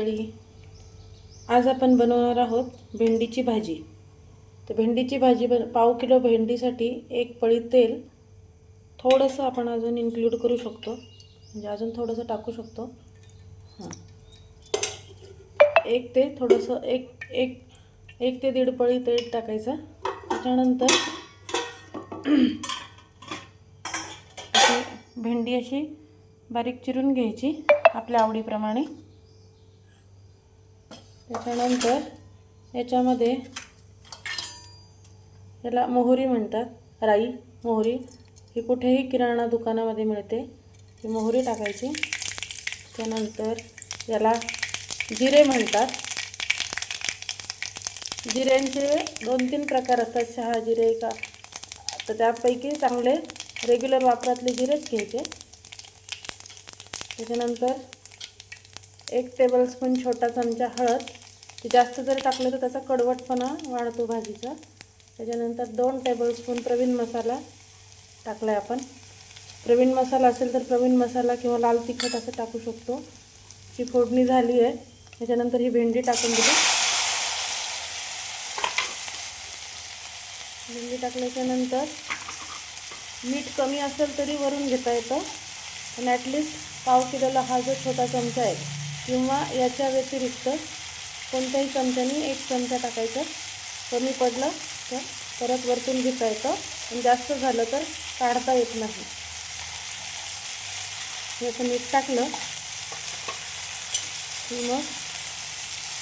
मंडळी आज आपण बनवणार आहोत भेंडीची भाजी. तर भेंडीची भाजी बन पाव किलो भेंडीसाठी एक पळी तेल थोडंसं आपण अजून इन्क्लूड करू शकतो. म्हणजे अजून थोडंसं टाकू शकतो. हां. एक ते थोडंसं एक एक एक ते दीड पळी तेल टाकायचं. त्याच्यानंतर भेंडी अशी बारीक चिरून घ्यायची आपल्या आवडीप्रमाणे. त्याच्यानंतर याच्यामध्ये याला मोहरी म्हणतात राई मोहरी. ही कुठेही किराणा दुकानामध्ये मिळते. ही मोहरी टाकायची. त्यानंतर याला जिरे म्हणतात. जिऱ्यांचे दोन तीन प्रकार असतात. शहा जिरे का तर त्यापैकी चांगले रेग्युलर वापरातले जिरेच घ्यायचे. त्याच्यानंतर एक टेबलस्पून छोटा चमचा हळद. ते जास्त जर टाकलं तर त्याचा कडवटपणा वाढतो भाजीचा. त्याच्यानंतर दोन टेबलस्पून प्रवीण मसाला टाकला आहे आपण. प्रवीण मसाला असेल तर प्रवीण मसाला किंवा लाल तिखट असं टाकू शकतो. ची फोडणी झाली आहे त्याच्यानंतर ही भेंडी टाकून दिली. भेंडी टाकल्याच्यानंतर मीठ कमी असेल तरी वरून घेता येतं. पण ॲटलिस्ट पाव किलोला हा जो छोटा चमचा आहे किंवा याच्या व्यतिरिक्त कोणत्याही चमच्याने एक चमचा टाकायचं. कमी पडलं तर परत वरतून घेता येतं आणि जास्त झालं तर काढता येत नाही. हे असं मीठ टाकलं की मग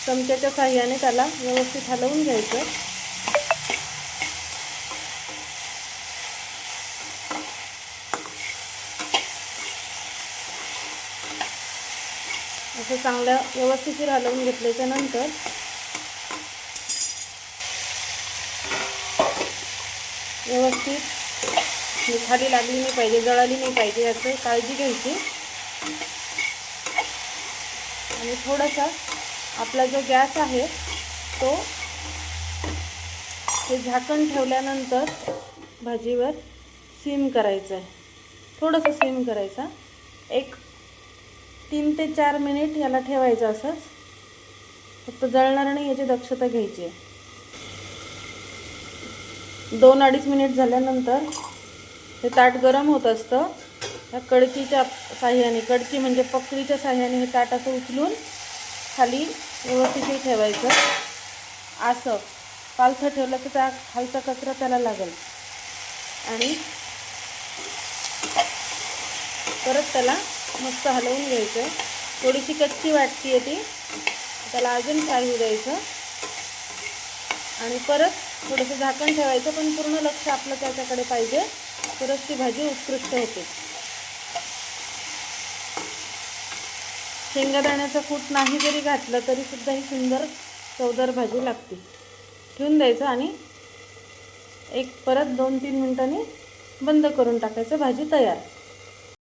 चमच्याच्या साह्याने त्याला व्यवस्थित हलवून घ्यायचं. असं चांगलं व्यवस्थित हलवून घेतल्याच्या नंतर व्यवस्थित मिठाली खाली लागली नाही पाहिजे जळाली नाही पाहिजे याचं काळजी घ्यायची. आणि थोडासा आपला जो गॅस आहे तो हे झाकण ठेवल्यानंतर भाजीवर सीम करायचं आहे थोडंसं सीम करायचा. एक तीन ते चार मिनिट याला ठेवायचं असंच. फक्त जळणार नाही याची दक्षता घ्यायची आहे. दोन अडीच मिनिट झाल्यानंतर हे ताट गरम होत असतं. या कडकीच्या साह्याने कडकी म्हणजे पकडीच्या साह्याने हे ताट असं उचलून खाली व्यवस्थित ठेवायचं. असं. पालथं ठेवलं तर त्या खालचा कचरा त्याला लागेल. आणि परत त्याला मस्त हलवून घ्यायचं. थोडीशी कच्ची वाटती आहे ती. त्याला अजून फ्राय होऊ द्यायचं. आणि परत थोडंसं झाकण ठेवायचं पण पूर्ण लक्ष आपलं त्याच्याकडे पाहिजे. तरच ती भाजी उत्कृष्ट होते. शेंगादाण्याचं कूट नाही जरी घातलं तरी सुद्धा ही सुंदर चवदार भाजी लागते. ठेवून द्यायचं आणि एक परत दोन तीन मिनटांनी बंद करून टाकायचं भाजी तयार.